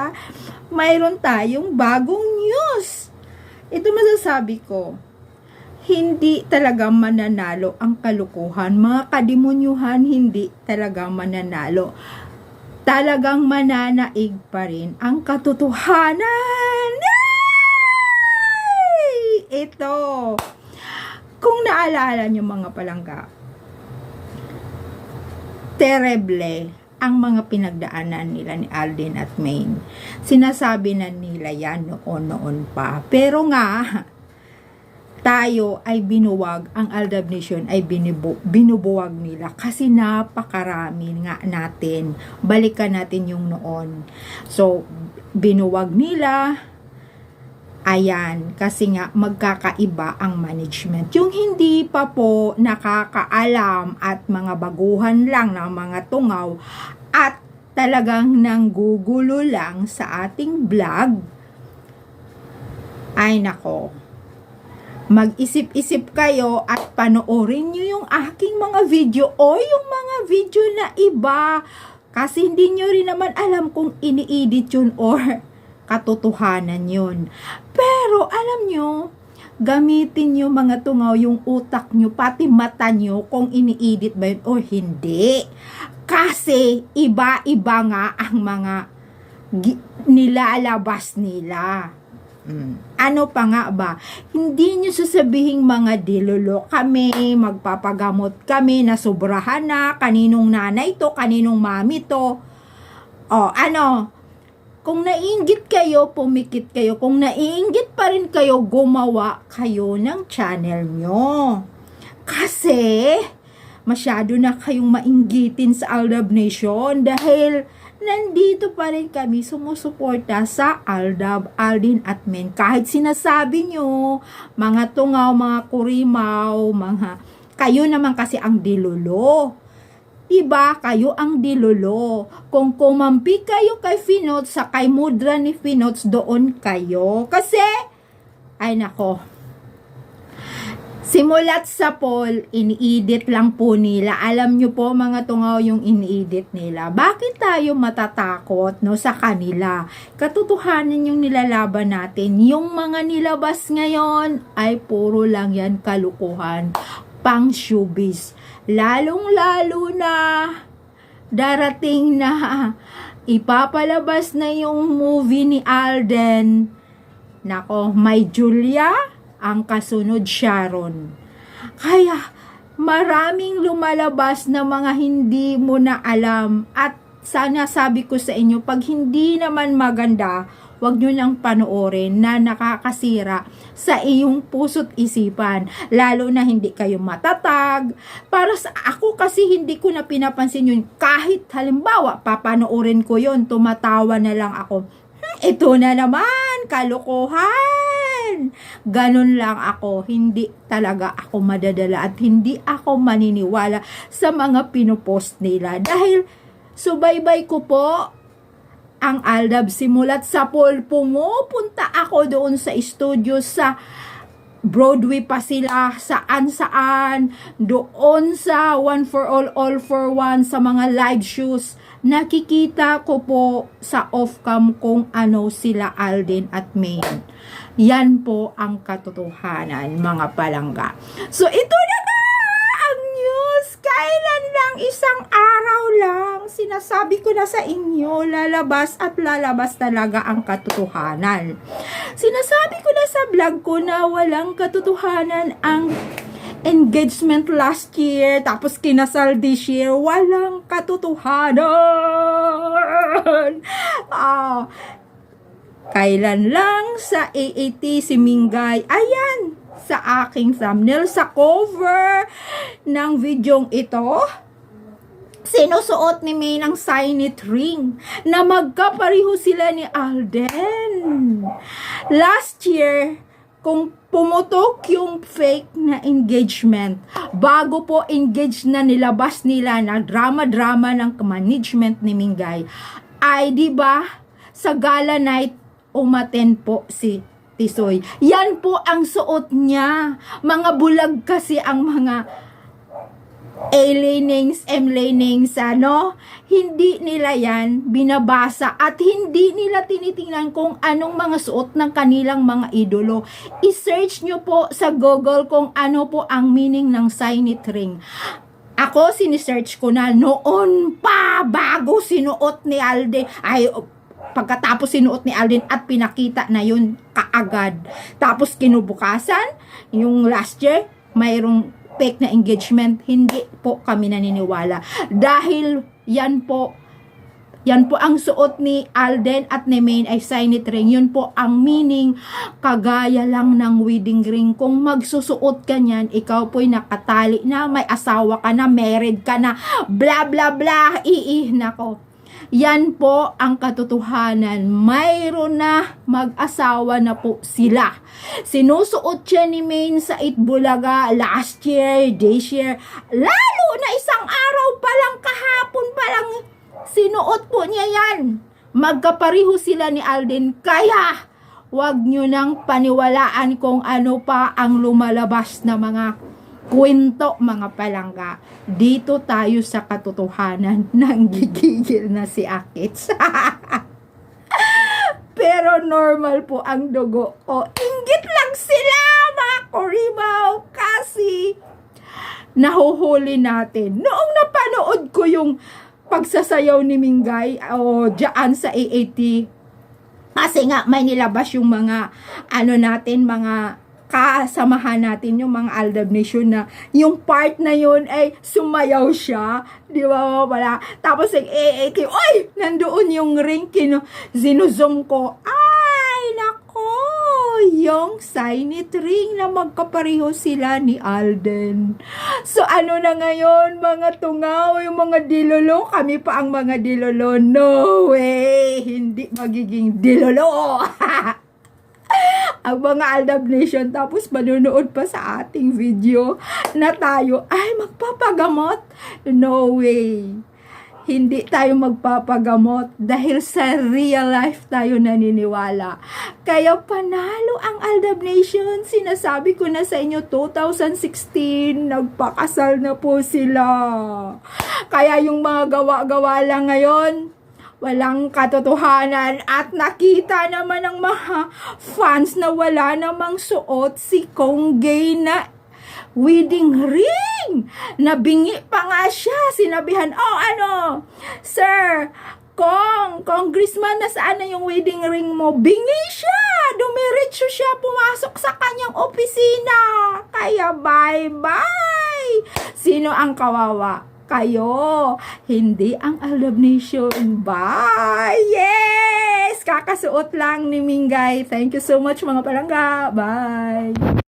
para mayroon tayong bagong news. Ito masasabi ko, hindi talaga mananalo ang kalukuhan. Mga kademonyuhan, hindi talaga mananalo. Talagang mananaig pa rin ang katotohanan. Ay! Ito. Kung naalala nyo mga palangga, terrible ang mga pinagdaanan nila ni Alden at Maine. Sinasabi na nila yan noon-noon pa. Pero nga, tayo ay binuwag, ang Aldab Nation ay binibu, binubuwag nila kasi napakarami nga natin. Balikan natin yung noon. So, binuwag nila, Ayan, kasi nga magkakaiba ang management. Yung hindi pa po nakakaalam at mga baguhan lang ng mga tungaw at talagang nanggugulo lang sa ating vlog, ay nako, mag-isip-isip kayo at panoorin nyo yung aking mga video o yung mga video na iba. Kasi hindi nyo rin naman alam kung ini-edit yun or katotohanan yun. Pero alam nyo, gamitin nyo mga tungaw yung utak nyo, pati mata nyo kung ini-edit ba yun o hindi. Kasi iba-iba nga ang mga nilalabas nila. Mm. Ano pa nga ba? Hindi nyo sasabihin mga dilulo kami, magpapagamot kami, na sobrahan na, kaninong nanay to, kaninong mami to. O, ano, kung naiinggit kayo, pumikit kayo. Kung naiinggit pa rin kayo, gumawa kayo ng channel nyo. Kasi, masyado na kayong mainggitin sa Aldab Nation dahil nandito pa rin kami sumusuporta sa Aldab, Aldin at Men. Kahit sinasabi nyo, mga tungaw, mga kurimaw, mga kayo naman kasi ang dilulo. Diba, kayo ang dilulo. Kung kumampi kayo kay Finots sa kay mudra ni Finots, doon kayo. Kasi, ay nako, Simulat sa poll, ini-edit lang po nila. Alam nyo po mga tungaw yung ini-edit nila. Bakit tayo matatakot no, sa kanila? Katotohanan yung nilalaban natin. Yung mga nilabas ngayon ay puro lang yan kalukuhan. Pang showbiz. Lalong-lalo na darating na ipapalabas na yung movie ni Alden. Nako, may Julia, ang kasunod Sharon. Kaya maraming lumalabas na mga hindi mo na alam at sana sabi ko sa inyo pag hindi naman maganda wag nyo nang panoorin na nakakasira sa iyong puso't isipan. Lalo na hindi kayo matatag. Para sa ako kasi hindi ko na pinapansin yun. Kahit halimbawa, papanoorin ko yun, tumatawa na lang ako. Hmm, ito na naman, kalokohan. Ganun lang ako. Hindi talaga ako madadala at hindi ako maniniwala sa mga pinupost nila. Dahil subaybay ko po ang Aldab simulat sa poll pumupunta ako doon sa studio sa Broadway pa sila. Saan saan? Doon sa One for All All for One sa mga live shows. Nakikita ko po sa off-cam kung ano sila Alden at Maine. Yan po ang katotohanan mga palangga. So ito na kailan lang? Isang araw lang. Sinasabi ko na sa inyo lalabas at lalabas talaga ang katotohanan. Sinasabi ko na sa vlog ko na walang katotohanan ang engagement last year, tapos kinasal this year, walang katotohanan. Ah, kailan lang sa AAT si Mingay, ayan, sa aking thumbnail, sa cover ng videong ito, sinusuot ni May ng signet ring na magkapareho sila ni Alden. Last year, kung pumutok yung fake na engagement, bago po engage na nilabas nila na drama-drama ng management ni Mingay, ay di ba sa gala night umaten po si Tisoy. Yan po ang suot niya. Mga bulag kasi ang mga A-leanings, M-leanings, ano, hindi nila yan binabasa at hindi nila tinitingnan kung anong mga suot ng kanilang mga idolo. I-search nyo po sa Google kung ano po ang meaning ng signet ring. Ako, sinisearch ko na noon pa, bago sinuot ni Alden, ay, pagkatapos sinuot ni Alden at pinakita na yun kaagad. Tapos kinubukasan, yung last year, mayroong fake na engagement, hindi po kami naniniwala. Dahil yan po, yan po ang suot ni Alden at ni Maine ay signet ring. Yun po ang meaning, kagaya lang ng wedding ring. Kung magsusuot ka niyan, ikaw po'y nakatali na, may asawa ka na, married ka na, bla bla bla, iih nako. Yan po ang katotohanan. Mayroon na mag-asawa na po sila. Sinusuot siya ni Maine sa Itbulaga last year, this year. Lalo na isang araw pa lang, kahapon pa lang, sinuot po niya yan. Magkapariho sila ni Alden. Kaya, wag nyo nang paniwalaan kung ano pa ang lumalabas na mga kwento mga palangga. Dito tayo sa katotohanan nang gigigil na si Akits. Pero normal po ang dugo ko. Ingit lang sila mga korimaw kasi nahuhuli natin. Noong napanood ko yung pagsasayaw ni Mingay o dyan sa AAT kasi nga may nilabas yung mga ano natin mga kasamahan natin yung mga Aldab Nation na yung part na yun ay sumayaw siya. Di ba wala? Tapos yung AAT, oy! Nandoon yung ring, kino, zinuzom ko. Ay, nako! Yung signet ring na magkapareho sila ni Alden. So, ano na ngayon, mga tungaw, yung mga dilolo, kami pa ang mga dilolo. No way! Hindi magiging dilolo! ang mga Aldab Nation tapos manunood pa sa ating video na tayo ay magpapagamot. No way. Hindi tayo magpapagamot dahil sa real life tayo naniniwala. Kaya panalo ang Aldab Nation. Sinasabi ko na sa inyo 2016, nagpakasal na po sila. Kaya yung mga gawa-gawa lang ngayon, walang katotohanan at nakita naman ng mga fans na wala namang suot si Kong Gay na wedding ring. Nabingi pa nga siya. Sinabihan, oh ano, sir, Kong, congressman, nasaan na yung wedding ring mo? Bingi siya! Dumiretso siya pumasok sa kanyang opisina. Kaya bye-bye! Sino ang kawawa? Kayo. Hindi ang Alab Nation. Bye! Yes! Kakasuot lang ni Mingay. Thank you so much mga palangga. Bye!